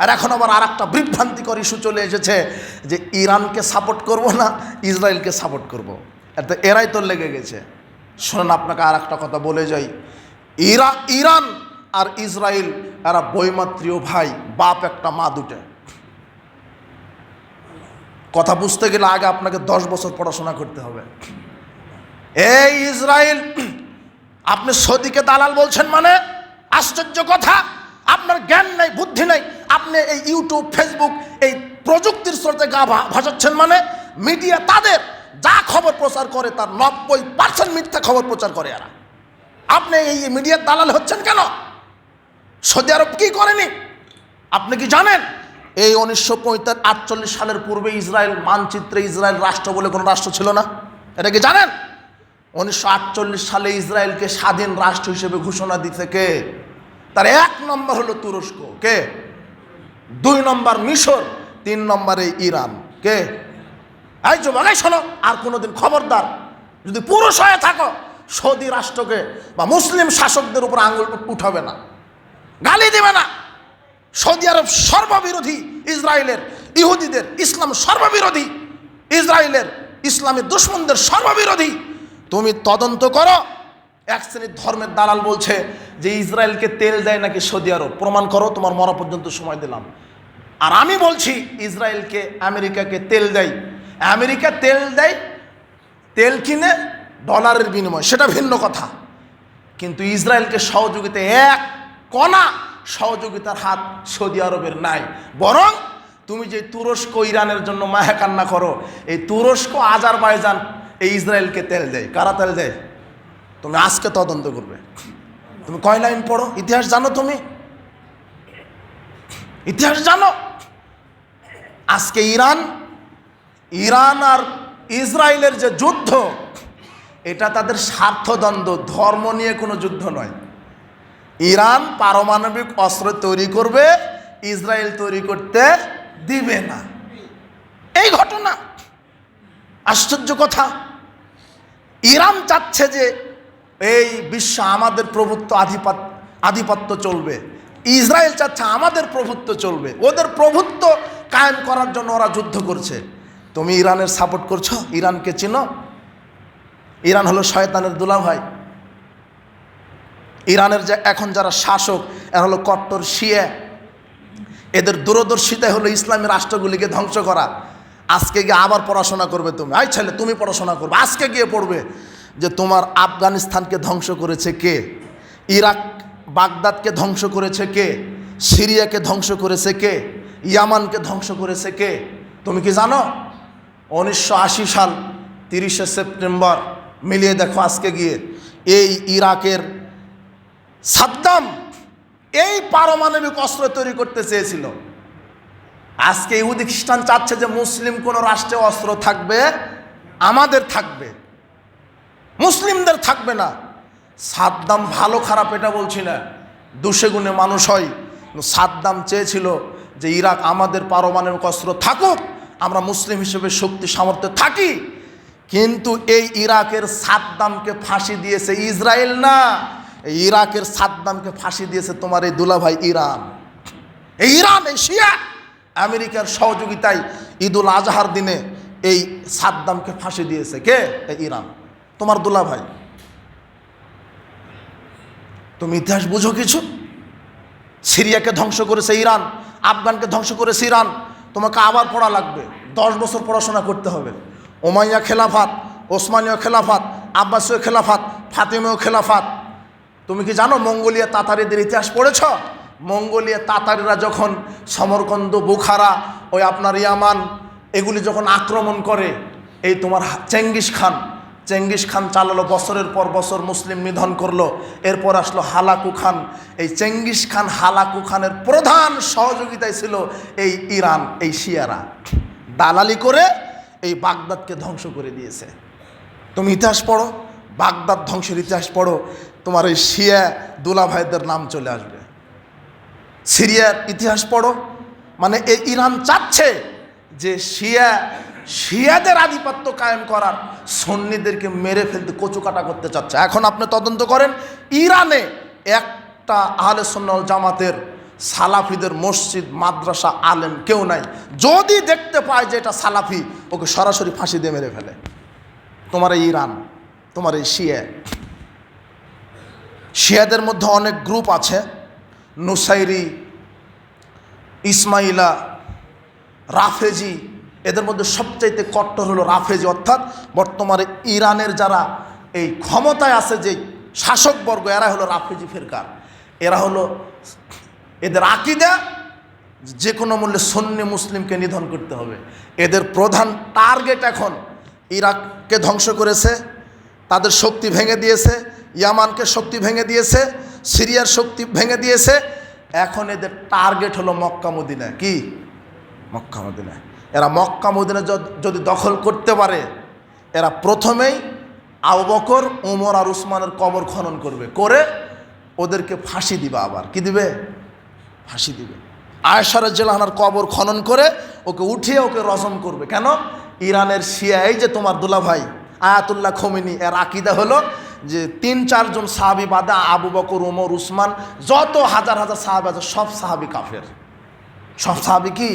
আর এখন আবার আর একটা বিভ্রান্তিকর ইস্যু চলে এসেছে যে ইরানকে সাপোর্ট করব না, ইসরায়েলকে সাপোর্ট করব। এতে এরাই তো লেগে গেছে। শোনেন, আপনাকে আর একটা কথা বলে যাই। ইরা, ইরান আর ইসরায়েল, এরা বৈমাত্রীয় ভাই, বাপ একটা, মা দুটে। কথা বুঝতে গেলে আগে আপনাকে দশ বছর পড়াশোনা করতে হবে। এই ইসরায়েল, আপনি সৌদিকে দালাল বলছেন মানে? আশ্চর্য কথা। আপনার জ্ঞান নাই, বুদ্ধি নেই। আপনি এই ইউটিউব ফেসবুক এই প্রযুক্তির স্রোতে গা ভাসাচ্ছেন মানে মিডিয়া তাদের যা খবর প্রচার করে তার নব্বই পার্সেন্ট মিথ্যা খবর প্রচার করে এরা। আপনি এই মিডিয়ার দালাল হচ্ছেন কেন? সৌদি আরব কি করেনি? আপনি কি জানেন? এই উনিশশো আটচল্লিশ সালের পূর্বে ইসরায়েল মানচিত্রে ইসরায়েল রাষ্ট্র বলে কোনো রাষ্ট্র ছিল না। এটা কি জানেন? উনিশশো আটচল্লিশ সালে ইসরায়েলকে স্বাধীন রাষ্ট্র হিসেবে ঘোষণা দিতে কে? তার এক নম্বর হলো তুরস্ক। কে? দুই নম্বর মিশর, তিন নম্বরে ইরান। কে? এই যুবক এই শোনো, আর কোনোদিন খবরদার, যদি পুরুষ হয়ে থাকো, সৌদি রাষ্ট্রকে বা মুসলিম শাসকদের উপর আঙুল উঠাবে না, গালি দেবে না। সৌদি আরব সর্ববিরোধী, ইসরায়েলের ইহুদিদের ইসলাম সর্ববিরোধী, ইসরায়েলের ইসলামী দুশ্মনদের সর্ববিরোধী। তুমি তদন্ত করো এক শ্রেণির ধর্মের দালাল বলছে যে ইসরায়েলকে তেল দেয় নাকি সৌদি আরব? প্রমাণ করো, তোমার মরা পর্যন্ত সময় দিলাম। আর আমি বলছি, ইসরায়েলকে, আমেরিকাকে তেল দেয় আমেরিকা তেল দেয়, তেল কিনে ডলারের বিনিময়। সেটা ভিন্ন কথা। কিন্তু ইসরায়েলকে সহযোগিতা এক কণা সহযোগিতার হাত সৌদি আরবের নাই। বরং তুমি যে তুরস্ক, ইরানের জন্য মায়া কান্না করো, এই তুরস্ক, আজারবাইজান, এই ইসরায়েলকে তেল দেয়। কারা তেল দেয়? তুমি আজকে তদন্ত করবে। তুমি কয় লাইন পড়ো? ইতিহাস জানো তুমি? ইতিহাস জানো? আজকে ইরান ইরান আর ইসরায়েলের যে যুদ্ধ, এটা তাদের স্বার্থদ্বন্দ্ব ধর্ম নিয়ে কোনো যুদ্ধ নয়। ইরান পারমাণবিক অস্ত্র তৈরি করবে, ইসরায়েল তৈরি করতে দিবে না। এই ঘটনা। আশ্চর্য কথা। ইরান চাচ্ছে যে এই বিশ্ব আমাদের প্রভুত্ব আধিপত্য আধিপত্য চলবে। ইসরায়েল চাচ্ছে আমাদের প্রভুত্ব চলবে। ওদের প্রভুত্ব কায়েম করার জন্য ওরা যুদ্ধ করছে। তুমি ইরানের সাপোর্ট করছ? ইরানকে চিনো? ইরান হলো শয়তানের দুলাভাই ইরানের যে এখন যারা শাসক, এরা হলো কট্টর, শিয়া। এদের দূরদর্শিতাই হলো ইসলামী রাষ্ট্রগুলিকে ধ্বংস করা। আজকে গিয়ে আবার পড়াশোনা করবে তুমি। আই ছেলে, তুমি পড়াশোনা করবে। আজকে গিয়ে পড়বে। যে তোমার আফগানিস্তানকে ধ্বংস করেছে কে? ইরাক বাগদাদকে ধ্বংস করেছে কে? সিরিয়াকে ধ্বংস করেছে কে? ইয়ামানকে ধ্বংস করেছে কে? তুমি কি জানো? উনিশশো আশি সাল তিরিশে সেপ্টেম্বর, মিলিয়ে দেখো আজকে গিয়ে, এই ইরাকের সাদ্দাম এই পারমাণবিক অস্ত্র তৈরি করতে চেয়েছিল। আজকে ইহুদি খ্রিস্টান চাচ্ছে যে মুসলিম কোন রাষ্ট্রে অস্ত্র থাকবে, আমাদের থাকবে। মুসলিমদের থাকবে না। সাদ্দাম ভালো খারাপ এটা বলছি না। দুশে গুণে মানুষ হয়। সাদ্দাম চেয়েছিল যে ইরাক আমাদের পারমাণবিক অস্ত্র থাকুক, আমরা মুসলিম হিসেবে শক্তি সামর্থ্য থাকি। কিন্তু এই ইরাকের সাদ্দামকে ফাঁসি দিয়েছে ইসরায়েল না। এই ইরাকের সাদ্দামকে ফাঁসি দিয়েছে তোমার এই দুলাভাই ইরান। এই ইরান এশিয়া আমেরিকার সহযোগিতায় ঈদুল আজহার দিনে এই সাদ্দামকে ফাঁসি দিয়েছে কে? ইরান। তোমার দুলাভাই তুমি ইতিহাস বুঝো কিছু? সিরিয়াকে ধ্বংস করেছে ইরান, আফগানকে ধ্বংস করেছে ইরান। তোমাকে আবার পড়া লাগবে, দশ বছর পড়াশোনা করতে হবে। ওমাইয়া খেলাফাত, ওসমানীয় খেলাফাত, আব্বাসীয় খেলাফাত, ফাতিমীয় খেলাফাত। তুমি কি জানো মঙ্গোলিয়া তাতারিদের ইতিহাস পড়েছ? মঙ্গোলিয়া তাতারিরা যখন সমরকন্দ, বুখারা, ওই আপনার ইয়ামান, এগুলি যখন আক্রমণ করে, এই তোমার চেঙ্গিস খান চেঙ্গিস খান চালালো, বছরের পর বছর মুসলিম নিধন করল, এরপর আসলো হালাকু খান। এই চেঙ্গিস খান হালাকু খানের প্রধান সহযোগিতায় ছিল এই ইরান, এই শিয়ারা। দালালি করে এই বাগদাদকে ধ্বংস করে দিয়েছে। তুমি ইতিহাস পড়ো, বাগদাদ ধ্বংসের ইতিহাস পড়ো, তোমার এই শিয়া দুলাভাইদের নাম চলে আসবে। সিরিয়ার ইতিহাস পড়ো মানে এই ইরান চাচ্ছে যে শিয়া শিয়াদের আধিপত্য কায়েম করার সন্নিদেরকে মেরে ফেলতে কচুকাটা করতে চাচ্ছে। এখন আপনি তদন্ত করেন, ইরানে একটা আহলে সন্ন্যাল জামাতের সালাফিদের মসজিদ, মাদ্রাসা, আলেম কেউ নাই। যদি দেখতে পায় যে এটা সালাফি, ওকে সরাসরি ফাঁসি দিয়ে মেরে ফেলে। তোমার এই ইরান, তোমার এই শিয়া। শিয়াদের মধ্যে অনেক গ্রুপ আছে। নুসাইরি, ইসমাইলা, রাফেজি এদের মধ্যে সবচাইতে কট্টর হলো রাফেজি, অর্থাৎ বর্তমানে ইরানের যারা এই ক্ষমতায় আছে যে শাসকবর্গ এরা হলো রাফেজি ফেরকার। এরা হলো এদের আকিদা, যে কোনো মূল্যে সন্নি মুসলিমকে নিধন করতে হবে। এদের প্রধান টার্গেট এখন ইরাককে ধ্বংস করেছে, তাদের শক্তি ভেঙে দিয়েছে, ইয়ামানকে শক্তি ভেঙে দিয়েছে, সিরিয়ার শক্তি ভেঙে দিয়েছে। এখন এদের টার্গেট হলো মক্কা কি? মক্কা এরা মক্কা মদিনা যদি দখল করতে পারে, এরা প্রথমেই আবু বকর, উমর আর উসমানের কবর খনন করবে। করে ওদেরকে ফাঁসি দিবে আবার। কি দিবে? ফাঁসি দিবে। আয়সার জেলাহানার কবর খনন করে ওকে উঠিয়ে ওকে রজম করবে। কেন? ইরানের শিয়া, এই যে তোমার দুলা ভাই আয়াতুল্লাহ খমিনী, এর আকিদা হলো যে তিন চারজন সাহাবি বাদা আবু বকর, উমর, উসমান, যত হাজার হাজার সাহাবি আছে, সব সাহাবি কাফের। সব সাহাবি কি?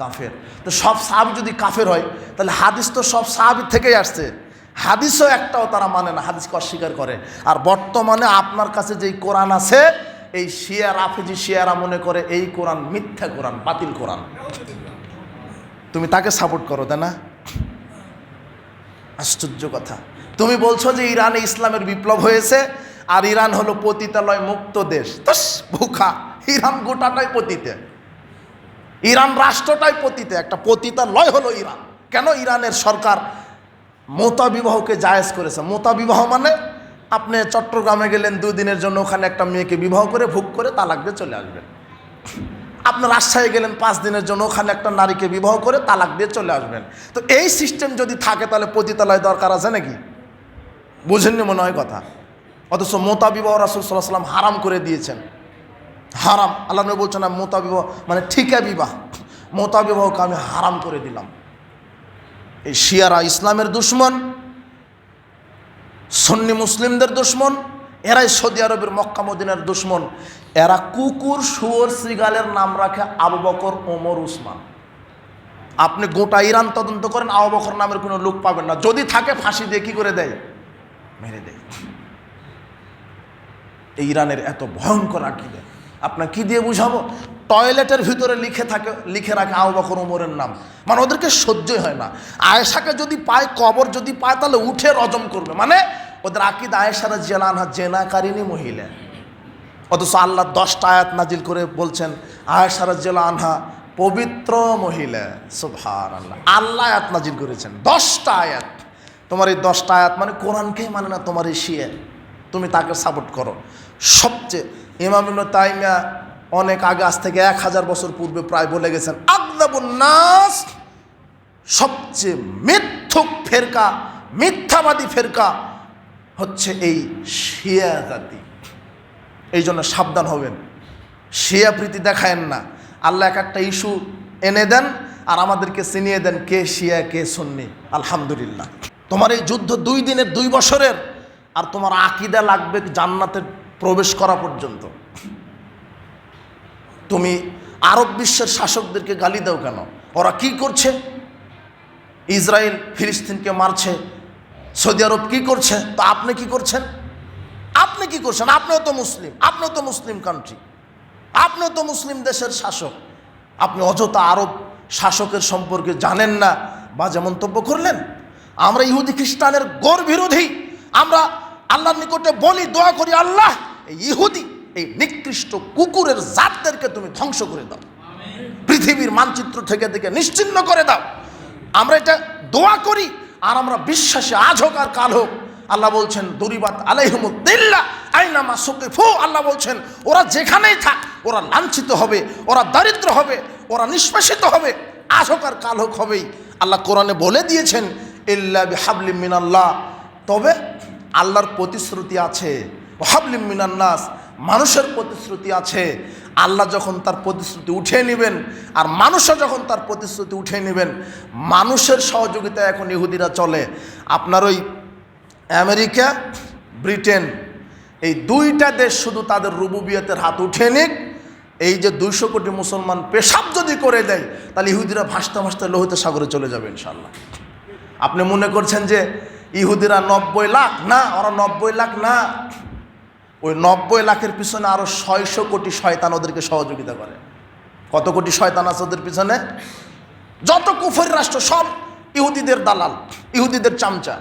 কাফের। তো সব সাহাবি যদি কাফের হয়, তাহলে হাদিস তো সব সাহাবি থেকেই আসছে। হাদিসও একটাও তারা মানে না, হাদিসকে অস্বীকার করে। আর বর্তমানে আপনার কাছে যেই কোরআন আছে, এই শিয়া রাফেজি শিয়ারা মনে করে এই কোরআন মিথ্যা কোরআন, বাতিল কোরআন। তুমি তাকে সাপোর্ট করো, তাই না? আশ্চর্য কথা। তুমি বলছো যে ইরানে ইসলামের বিপ্লব হয়েছে, আর ইরান হলো পতিতালয় মুক্ত দেশ। তস ভুখা ইরান গোটাটাই পতিতে। ইরান রাষ্ট্রটাই পতিতে, একটা পতিতালয় হলো ইরান। কেন ইরানের সরকার মোতা বিবাহকে জায়েজ করেছে? মোতা বিবাহ মানে আপনি চট্টগ্রামে গেলেন দুই দিনের জন্য, ওখানে একটা মেয়েকে বিবাহ করে, ভোগ করে তালাক দিয়ে চলে আসবেন। আপনি রাজশাহী গেলেন পাঁচ দিনের জন্য, ওখানে একটা নারীকে বিবাহ করে তালাক দিয়ে চলে আসবেন। তো এই সিস্টেম যদি থাকে, তাহলে পতিতালয় দরকার আছে নাকি? বুঝেননি মনে হয় কথা? অথচ মোতা বিবাহ রাসুল সাল্লাহ সাল্লাম হারাম করে দিয়েছেন। হারাম। আল্লাহ নবী বলছেন, না মোতা বিবাহ মানে ঠিকা বিবাহ। মোতা বিবাহকে আমি হারাম করে দিলাম। এই শিয়ারা ইসলামের দুশ্মন, সন্নি মুসলিমদের দুশ্মন, এরাই সৌদি আরবের মক্কা মদিনার দুশ্মন। এরা কুকুর, শুয়োর শ্রীগালের নাম রাখে আবু বকর, ওমর, উসমান। আপনি গোটা ইরান তদন্ত করেন, আবু বকর নামের কোনো লোক পাবেন না। যদি থাকে, ফাঁসি দিয়ে কী করে দেয়? মেরে দেয়। ইরানের এত ভয়ঙ্কর আকিদে। আপনার কি দিয়ে বুঝাবো? টয়লেটের ভিতরে লিখে থাকে, লিখে রাখে আবু বকর নাম। মানে ওদেরকে সহ্যই হয় না। আয়েশাকে যদি পায়, কবর যদি পায়, তাহলে উঠে রজম করবে। মানে ওদের আকিদ আয়েশারা জেলানহা জেনাকারিনী মহিলা। অথচ আল্লাহ দশটা আয়াত নাজিল করে বলছেন, আয়েশারা জেলা আনহা পবিত্র মহিলা। সুভার আল্লাহ আল্লাহ আয়াত নাজিল করেছেন। দশটা আয়াত। তোমার এই দশটা আয়াত মানে কোরআনকেই মানে না, তোমার এই শিয়ে। তুমি তাকে সাপোর্ট করো। সবচেয়ে ইমাম ইবনে তাইমিয়া অনেক আগে, আজ থেকে এক হাজার বছর পূর্বে প্রায় বলে গেছেন নাস সবচেয়ে মিথ্যুক ফেরকা, মিথ্যাবাদী ফেরকা হচ্ছে এই শিয়া জাতি। এই জন্য সাবধান হবেন। শিয়া প্রীতি দেখায়েন না। আল্লাহ এক একটা ইস্যু এনে দেন আর আমাদেরকে চিনিয়ে দেন কে শিয়া, কে সুন্নি। আলহামদুলিল্লাহ। তোমার এই যুদ্ধ দুই দিনের দুই বছরের, আর তোমার আকিদা লাগবে জান্নাতে প্রবেশ করা পর্যন্ত। তুমি আরব বিশ্বের শাসকদেরকে গালি দাও কেন? ওরা কি করছে? ইসরায়েল ফিলিস্তিনকে মারছে। সৌদি আরব কি করছে? তো আপনি কি করছেন? আপনি কি করছেন? আপনিও তো মুসলিম, আপনিও তো মুসলিম কান্ট্রি আপনিও তো মুসলিম দেশের শাসক। আপনি অযথা আরব শাসকের সম্পর্কে জানেন না বা যে মন্তব্য করলেন? আমরা ইহুদি খ্রিস্টানের গোর বিরোধী আমরা আল্লাহর নিকটে বলি, দোয়া করি, আল্লাহ এই ইহুদি, এই নিকৃষ্ট কুকুরের জাতদেরকে তুমি ধ্বংস করে দাও। পৃথিবীর মানচিত্র থেকে থেকে নিশ্চিন্ন করে দাও। আমরা এটা দোয়া করি, আর আমরা বিশ্বাসে আজ হোক আর কাল হোক। আল্লাহ বলছেন, দরিবাত আলাইহমুদ্দিল্লা, আইনামা সুকিফু। আল্লাহ বলছেন, ওরা যেখানেই থাক, ওরা লাঞ্ছিত হবে, ওরা দারিদ্র হবে, ওরা নিষ্পেষিত হবে। আজ হোক আর কাল হোক হবেই। আল্লাহ কোরআনে বলে দিয়েছেন, ইল্লা হাবলি মিনাল্লাহ। তবে আল্লাহর প্রতিশ্রুতি আছে হাবলিম মিনান্নাস মানুষের প্রতিশ্রুতি আছে। আল্লাহ যখন তার প্রতিশ্রুতি উঠিয়ে নেবেন, আর মানুষও যখন তার প্রতিশ্রুতি উঠিয়ে নেবেন, মানুষের সহযোগিতায় এখন ইহুদিরা চলে। আপনার ওই আমেরিকা, ব্রিটেন, এই দুইটা দেশ শুধু তাদের রুবুবিয়তের হাত উঠে নিক। এই যে দুইশো কোটি মুসলমান পেশাব যদি করে দেয়, তাহলে ইহুদিরা ভাসতে ভাসতে লোহিত সাগরে চলে যাবে ইনশাল্লাহ আপনি মনে করছেন যে ইহুদিরা নব্বই লাখ? না, ওরা নব্বই লাখ না। ওই নব্বই লাখের পিছনে আরও ছয়শো কোটি শয়তান ওদেরকে সহযোগিতা করে। কত কোটি শয়তান আছে ওদের পিছনে? যত কুফের রাষ্ট্র, সব ইহুদিদের দালাল, ইহুদিদের চামচা।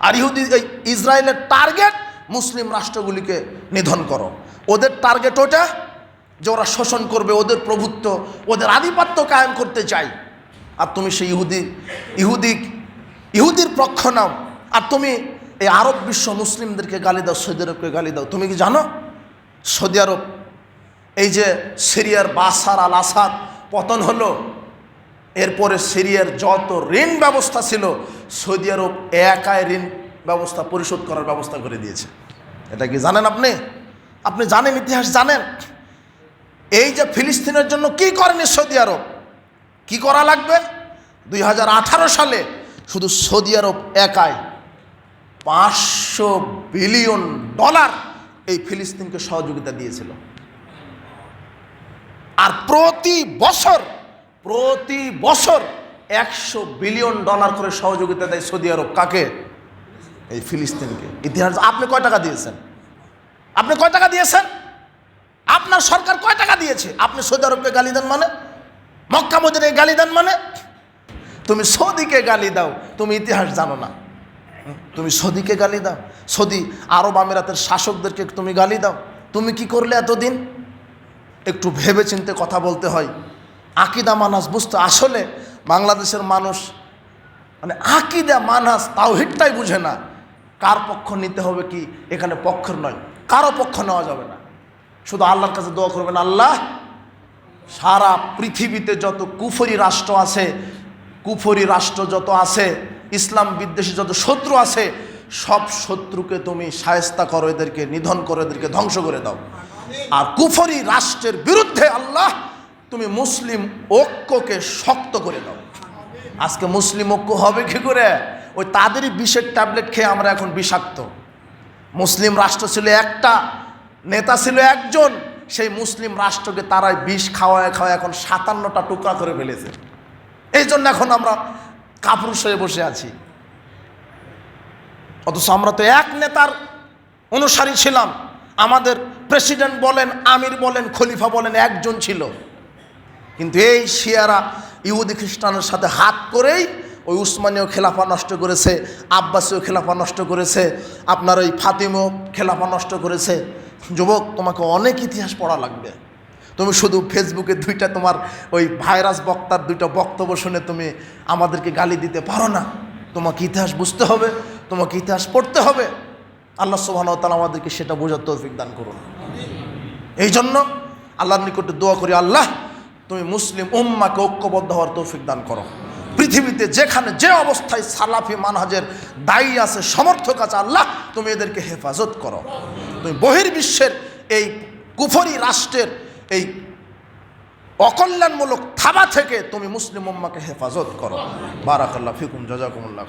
আর ইহুদি ইসরায়েলের টার্গেট মুসলিম রাষ্ট্রগুলিকে নিধন করো। ওদের টার্গেট ওটা যে ওরা শোষণ করবে, ওদের প্রভুত্ব, ওদের আধিপত্য কায়েম করতে চাই। আর তুমি সেই ইহুদি ইহুদি, ইহুদির পক্ষ নাও। আর তুমি এই আরব বিশ্ব মুসলিমদেরকে গালি দাও, সৌদি আরবকে গালি দাও। তুমি কি জানো? সৌদি আরব, এই যে সিরিয়ার বাসার আল আসাদ, পতন হলো, এরপরে সিরিয়ার যত ঋণ ব্যবস্থা ছিল, সৌদি আরব একাই ঋণ ব্যবস্থা পরিশোধ করার ব্যবস্থা করে দিয়েছে। এটা কি জানেন আপনি? আপনি জানেন, ইতিহাস জানেন? এই যে ফিলিস্তিনের জন্য কি করেনি সৌদি আরব? কি করা লাগবে? দুই হাজার আঠারো সালে শুধু সৌদি আরব একাই পাঁচশো বিলিয়ন ডলার এই ফিলিস্তিনকে সহযোগিতা দিয়েছিল। আর প্রতি বছর প্রতি বছর একশো বিলিয়ন ডলার করে সহযোগিতা দেয় সৌদি আরব। কাকে? এই ফিলিস্তিনকে। ইতিহাস, আপনি কয় টাকা দিয়েছেন? আপনি কয় টাকা দিয়েছেন? আপনার সরকার কয় টাকা দিয়েছে? আপনি সৌদি আরবকে গালি দেন মানে? মক্কা মদিনে গালি দেন মানে? তুমি সৌদিকে গালি দাও, তুমি ইতিহাস জানো না। তুমি সৌদিকে গালি দাও। সৌদি আরব আমিরাতের শাসকদেরকে তুমি গালি দাও। তুমি কি করলে এতদিন? একটু ভেবে চিনতে কথা বলতে হয়। আকিদা মানাস বুঝতে? আসলে বাংলাদেশের মানুষ মানে আকিদা মানাস তাওহিদটাই বুঝে না। কার পক্ষ নিতে হবে কি? এখানে পক্ষের নয়। কারও পক্ষ নেওয়া যাবে না। শুধু আল্লাহর কাছে দোয়া করবেন, আল্লাহ, সারা পৃথিবীতে যত কুফরি রাষ্ট্র আছে কুফরি রাষ্ট্র যত আছে, ইসলাম বিদ্বেষী যত শত্রু আছে, সব শত্রুকে তুমি সায়স্তা করো, এদেরকে নিধন করো, এদেরকে ধ্বংস করে দাও। আর কুফরি রাষ্ট্রের বিরুদ্ধে আল্লাহ তুমি মুসলিম ঐক্যকে শক্ত করে দাও। আজকে মুসলিম ঐক্য হবে কি করে? ওই তাদেরই বিষের ট্যাবলেট খেয়ে আমরা এখন বিষাক্ত। মুসলিম রাষ্ট্র ছিল একটা, নেতা ছিল একজন, সেই মুসলিম রাষ্ট্রকে তারাই বিষ খাওয়ায় খাওয়ায় এখন সাতান্নটা টুকরা করে ফেলেছে। এই জন্য এখন আমরা কাপুরুষ হয়ে বসে আছি। অথচ আমরা তো এক নেতার অনুসারী ছিলাম। আমাদের প্রেসিডেন্ট বলেন, আমির বলেন, খলিফা বলেন, একজন ছিল। কিন্তু এই শিয়ারা ইহুদি খ্রিস্টানের সাথে হাত করেই ওই উসমানীয় খেলাফা নষ্ট করেছে, আব্বাসীয় খেলাফা নষ্ট করেছে, আপনার ওই ফাতিমও খেলাফা নষ্ট করেছে। যুবক, তোমাকে অনেক ইতিহাস পড়া লাগবে। তুমি শুধু ফেসবুকে দুইটা তোমার ওই ভাইরাস বক্তার দুইটা বক্তব্য শুনে তুমি আমাদেরকে গালি দিতে পারো না। তোমাকে ইতিহাস বুঝতে হবে, তোমাকে ইতিহাস পড়তে হবে। আল্লাহ সুবাহ তালা আমাদেরকে সেটা বোঝার তৌফিক দান করুন। এই জন্য আল্লাহর নিকটে দোয়া করি, আল্লাহ, তুমি মুসলিম উম্মাকে ঐক্যবদ্ধ হওয়ার তৌফিক দান করো। পৃথিবীতে যেখানে যে অবস্থায় সালাফি মানহাজের দায়ী আছে, সমর্থক আছে, আল্লাহ, তুমি এদেরকে হেফাজত করো। তুমি বহির্বিশ্বের এই কুফরি রাষ্ট্রের এই অকল্যাণমূলক থাবা থেকে তুমি মুসলিম উম্মাকে হেফাজত করো। বারাকাল্লাহ ফিকুম জাজাকুমুল্লাহ